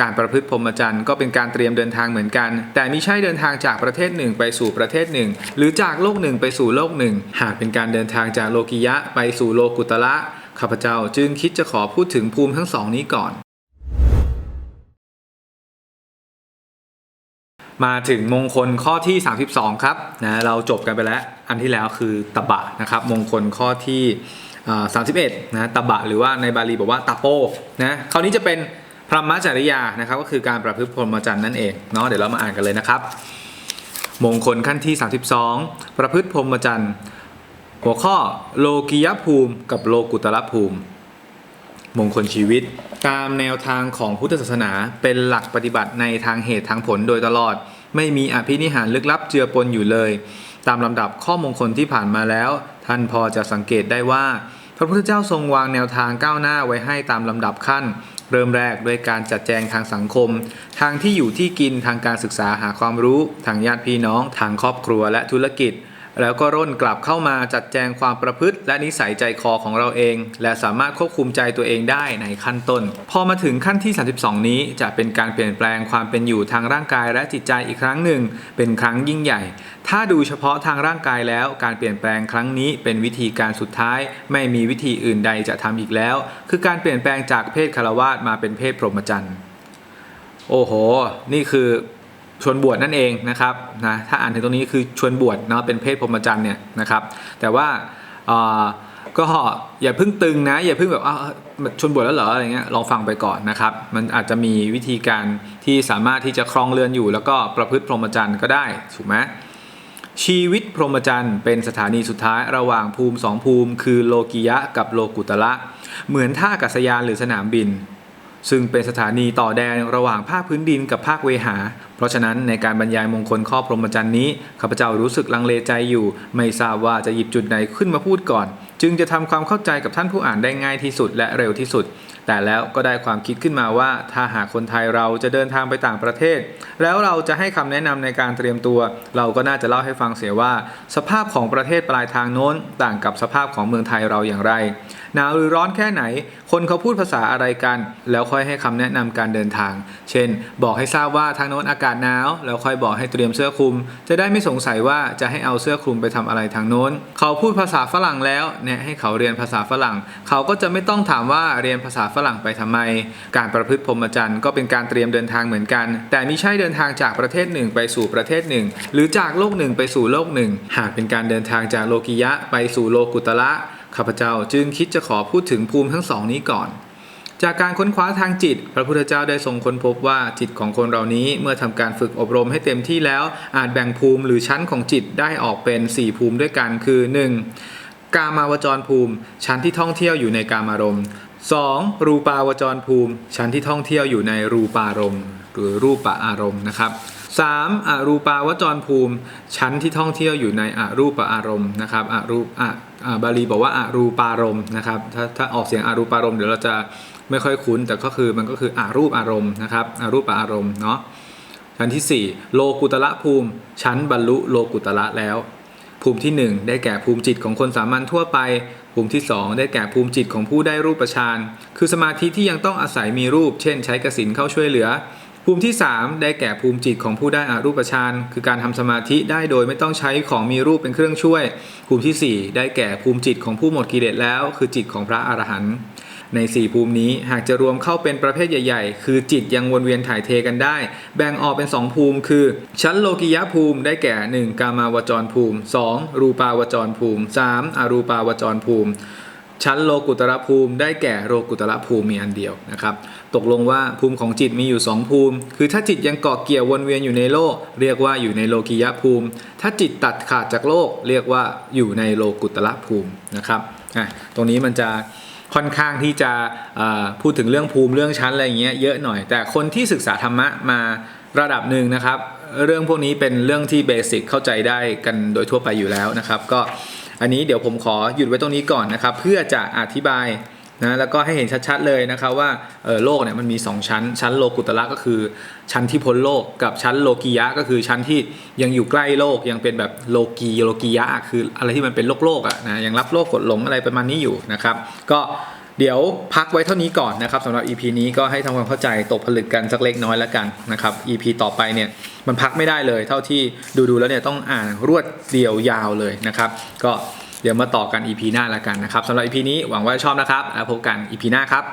การประพฤติพรหมจรรย์ก็เป็นการเตรียมเดินทางเหมือนกัน แต่ม่ใช่เดินทางจากประเทศหนึ่งไปสู่ประเทศหนึ่ง หรือจากโลกหนึ่งไปสู่โลกหนึ่ง หากเป็นการเดินทางจากโลกิยะไปสู่โลกุตละข้าพเจ้าจึงคิดจะขอพูดถึงภูมิทั้งสองนี้ก่อน มาถึงมงคลข้อที่ 32 ครับนะเราจบกันไปแล้ว อันที่แล้วคือตบะนะครับ มงคลข้อที่อ่า31นะตบะหรือว่าในบาลีบอกว่าตะโปนะคราวนี้จะเป็น พรหมจริยานะครับก็คือการประพฤติพรหมจรรย์นั่นเองเนาะเดี๋ยวเรามาอ่านกันเลยนะครับ มงคลขั้นที่ 32 ประพฤติพรหมจรรย์หัวข้อโลกิยภูมิ กับโลกุตรภูมิ มงคลชีวิต ตามแนวทางของพุทธศาสนาเป็นหลักปฏิบัติในทางเหตุทางผลโดยตลอด ไม่มีอภินิหารลึกลับเจือปนอยู่เลย ตามลำดับข้อมงคลที่ผ่านมาแล้ว ท่านพอจะสังเกตได้ว่า พระพุทธเจ้าทรงวางแนวทางก้าวหน้าไว้ให้ตามลำดับขั้น เริ่มแรกด้วยการจัดแจงทางสังคม ทางที่อยู่ที่กินทางการศึกษาหาความรู้ ทางญาติพี่น้อง ทางครอบครัวและธุรกิจ แล้วก็ร่นกลับเข้ามาจัดแจงความประพฤติ และนิสัยใจคอของเราเอง และสามารถควบคุมใจตัวเองได้ในขั้นต้น พอมาถึงขั้นที่ 32 นี้จะเป็นการเปลี่ยนแปลงความเป็นอยู่ทางร่างกายและจิตใจอีกครั้งหนึ่ง เป็นครั้งยิ่งใหญ่ ถ้าดูเฉพาะทางร่างกายแล้วการเปลี่ยนแปลงครั้งนี้เป็นวิธีการสุดท้าย ไม่มีวิธีอื่นใดจะทำอีกแล้ว คือการเปลี่ยนแปลงจากเพศคารวาสมาเป็นเพศพรหมจรรย์โอ้โห นี่คือ ชวนบวชนั่นเองนะครับนะถ้าอ่านถึงตรงนี้คือชวนบวชเนาะเป็นเพศพรหมจรรย์เนี่ยนะครับแต่ว่าก็อย่าเพิ่งตึงนะ อย่าเพิ่งแบบอ้าวชวนบวชแล้วเหรออะไรเงี้ยลองฟังไปก่อนนะครับ มันอาจจะมีวิธีการที่สามารถที่จะครองเรือนอยู่ แล้วก็ประพฤติพรหมจรรย์ก็ได้ถูกไหมชีวิตพรหมจรรย์เป็นสถานีสุดท้ายระหว่างภูมิสองภูมิ คือโลกิยะกับโลกุตละเหมือนท่าอากาศยานหรือสนามบิน ซึ่งเป็นสถานีต่อแดนระหว่างภาคพื้นดินกับภาคเวหา เพราะฉะนั้นในการบรรยายมงคลข้อพรหมจรรย์นี้ข้าพเจ้ารู้สึกลังเลใจอยู่ ไม่ทราบว่าจะหยิบจุดไหนขึ้นมาพูดก่อน จึงจะทำความเข้าใจกับท่านผู้อ่านได้ง่ายที่สุดและเร็วที่สุด แต่แล้วก็ได้ความคิดขึ้นมาว่า ถ้าหากคนไทยเราจะเดินทางไปต่างประเทศ แล้วเราจะให้คำแนะนำในการเตรียมตัว เราก็น่าจะเล่าให้ฟังเสียว่า สภาพของประเทศปลายทางโน้น ต่างกับสภาพของเมืองไทยเราอย่างไรหนาวหรือร้อนแค่ไหน คนเขาพูดภาษาอะไรกัน แล้วค่อยให้คำแนะนำการเดินทาง เช่น บอกให้ทราบว่าทางโน้นอากาศหนาว แล้วค่อยบอกให้เตรียมเสื้อคลุม จะได้ไม่สงสัยว่าจะให้เอาเสื้อคลุมไปทำอะไรทางโน้น เขาพูดภาษาฝรั่งแล้วเนี่ยให้เขาเรียนภาษาฝรั่ง เขาก็จะไม่ต้องถามว่าเรียนภาษาฝรั่งไปทำไม การประพฤติพรหมจรรย์ก็เป็นการเตรียมเดินทางเหมือนกัน แต่ม่ใช่เดินทางจากประเทศหนึ่งไปสู่ประเทศหนึ่ง หรือจากโลกหนึ่งไปสู่โลกหนึ่ง หากเป็นการเดินทางจากโลกิยะไปสู่โลกุตละข้าพเจ้าจึงคิดจะขอพูดถึงภูมิทั้งสองนี้ก่อนจากการค้นคว้าทางจิต พระพุทธเจ้าได้ทรงค้นพบว่าจิตของคนเรานี้เมื่อทำการฝึกอบรมให้เต็มที่แล้ว อาจแบ่งภูมิหรือชั้นของจิตได้ออกเป็น 4 ภูมิด้วยกันคือ 1. กามาวจรภูมิ ชั้นที่ท่องเที่ยวอยู่ในกามารมณ์ 2. รูปาวจรภูมิ ชั้นที่ท่องเที่ยวอยู่ในรูปารมณ์ หรือรูปอารมณ์นะครับ 3. อรูปาวจรภูมิ ชั้นที่ท่องเที่ยวอยู่ในอรูปอารมณ์นะครับอรูปอะอ่าบาลีบอกว่าอรูปารมณ์นะครับถ้าถ้าออกเสียงอรูปารมณ์เดี๋ยวเราจะไม่ค่อยคุ้น แต่ก็คือมันก็คืออารูปอารมณ์นะครับอารูปอารมณ์เนาะชั้นที่ 4 โลกุตละภูมิ ชั้นบรรลุโลกุตละแล้ว ภูมิที่ 1 ได้แก่ภูมิจิตของคนสามัญทั่วไป ภูมิที่ 2 ได้แก่ภูมิจิตของผู้ได้รูปฌานคือสมาธิที่ยังต้องอาศัยมีรูป เช่น ใช้กสินเข้าช่วยเหลือ ภูมิที่ 3 ได้แก่ภูมิจิตของผู้ได้อารูปฌานคือการทำสมาธิได้โดยไม่ต้องใช้ของมีรูปเป็นเครื่องช่วย ภูมิที่ 4 ได้แก่ภูมิจิตของผู้หมดกิเลสแล้ว คือจิตของพระอรหันต์ ใน 4 ภูมินี้หากจะรวมเข้าเป็นประเภทใหญ่ ๆ คือจิตยังวนเวียนถ่ายเทกันได้ แบ่งออกเป็น 2 ภูมิ คือ ชั้นโลกิยะภูมิได้แก่ 1. กามาวจรภูมิ 2. รูปาวจรภูมิ 3. อรูปาวจรภูมิ ชั้นโลกุตระภูมิ ได้แก่โลกุตระภูมิมีอันเดียวนะครับตกลงว่าภูมิของจิตมีอยู่ 2 ภูมิ คือถ้าจิตยังเกาะเกี่ยววนเวียนอยู่ในโลก เรียกว่าอยู่ในโลกิยะภูมิ ถ้าจิตตัดขาดจากโลก เรียกว่าอยู่ในโลกุตระภูมินะครับอะตรงนี้มันจะ ค่อนข้างที่จะพูดถึงเรื่องภูมิเรื่องชั้นอะไรอย่างเงี้ยเยอะหน่อย แต่คนที่ศึกษาธรรมะมาระดับหนึ่งนะครับ เรื่องพวกนี้เป็นเรื่องที่เบสิกเข้าใจได้กันโดยทั่วไปอยู่แล้วนะครับ ก็อันนี้เดี๋ยวผมขอหยุดไว้ตรงนี้ก่อนนะครับ เพื่อจะอธิบาย นะแล้วก็ให้เห็นชัดๆเลยนะครับว่าโลกเนี่ยมันมี 2 ชั้น ชั้นโลกุตละก็คือ ชั้นที่พ้นโลกกับชั้นโลกียะก็คือชั้นที่ยังอยู่ใกล้โลกยังเป็นแบบโลกีโลกียะคืออะไรที่มันเป็นโลกโลกอะนะยังรับโลกกดหลงอะไรประมาณนี้อยู่นะครับ ก็เดี๋ยวพักไว้เท่านี้ก่อนนะครับสำหรับ EP นี้ก็ให้ทำความเข้าใจตกผลึกกันสักเล็กน้อยแล้วกันนะครับ EP ต่อไปเนี่ยมันพักไม่ได้เลย เท่าที่ดูๆแล้วเนี่ยต้องอ่านรวดเดียวยาวเลยนะครับ ก็ เดี๋ยวมาต่อกัน EP หน้าละกันนะครับสำหรับ EP นี้หวังว่าชอบนะครับ แล้วพบกัน EP หน้าครับ